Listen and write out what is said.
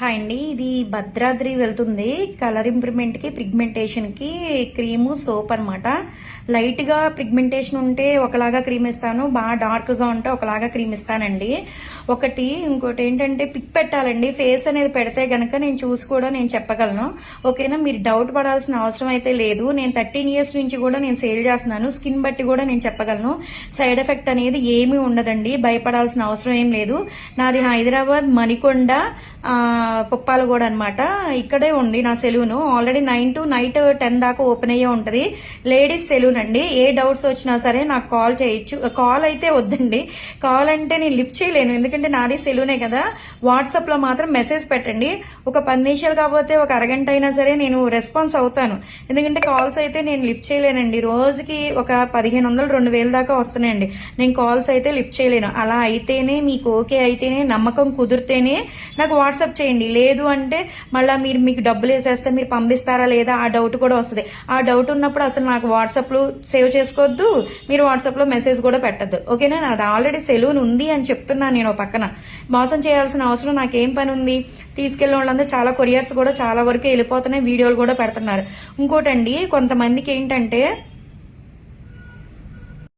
Hi అండి. ఇది భద్రాద్రి వెళ్తుంది. కలర్ ఇంప్రూవ్మెంట్కి పిగ్మెంటేషన్కి క్రీము సోప్ అనమాట లైట్గా పిగ్మెంటేషన్ ఉంటే ఒకలాగా క్రీమ్ ఇస్తాను బాగా డార్క్గా ఉంటే ఒకలాగా క్రీమ్ ఇస్తానండి ఒకటి ఇంకోటి ఏంటంటే పిక్ పెట్టాలండి. ఫేస్ అనేది పెడితే కనుక నేను చూసి కూడా నేను చెప్పగలను. ఓకేనా? మీరు డౌట్ పడాల్సిన అవసరం అయితే లేదు. నేను థర్టీన్ ఇయర్స్ నుంచి కూడా నేను సేల్ చేస్తున్నాను. స్కిన్ బట్టి కూడా నేను చెప్పగలను. సైడ్ ఎఫెక్ట్ అనేది ఏమీ ఉండదండి. భయపడాల్సిన అవసరం ఏం లేదు. నాది హైదరాబాద్ మణికొండ పుప్పాలగూడ అనమాట ఇక్కడే ఉంది నా salon. Already nine to night ten దాకా ఓపెన్ అయ్యే ఉంటుంది. లేడీస్ సెలూన్ అండి. ఏ డౌట్స్ వచ్చినా సరే నాకు కాల్ చేయొచ్చు. కాల్ అయితే వద్దండి. కాల్ అంటే నేను లిఫ్ట్ చేయలేను. ఎందుకంటే నాది సెలూనే కదా. వాట్సాప్లో మాత్రం మెసేజ్ పెట్టండి. ఒక పది నిమిషాలు కాకపోతే ఒక అరగంట అయినా సరే నేను రెస్పాన్స్ అవుతాను. ఎందుకంటే కాల్స్ అయితే నేను లిఫ్ట్ చేయలేనండి. రోజుకి ఒక పదిహేను వందలు రెండు వేల దాకా వస్తున్నాయండి. నేను కాల్స్ అయితే లిఫ్ట్ చేయలేను. అలా అయితేనే మీకు ఓకే అయితేనే నమ్మకం కుదిరితేనే నాకు వాట్సాప్ చేయండి. లేదు అంటే మళ్ళీ మీరు మీకు డబ్బులు వేసేస్తే మీరు పంపిస్తారా లేదా ఆ డౌట్ కూడా వస్తుంది. ఆ డౌట్ ఉన్నప్పుడు అసలు నాకు వాట్సాప్లో సేవ్ చేసుకోవద్దు. మీరు వాట్సాప్లో మెసేజ్ కూడా పెట్టద్దు. ఓకేనా? నాది ఆల్రెడీ సెలూన్ ఉంది అని చెప్తున్నాను నేను పక్కన. మోసం చేయాల్సిన అవసరం నాకేం పని ఉంది? తీసుకెళ్ళిన వాళ్ళందరూ చాలా కొరియర్స్ కూడా చాలా వరకు వెళ్ళిపోతున్నాయి వీడియోలు కూడా పెడుతున్నారు. ఇంకోటండి కొంతమందికి ఏంటంటే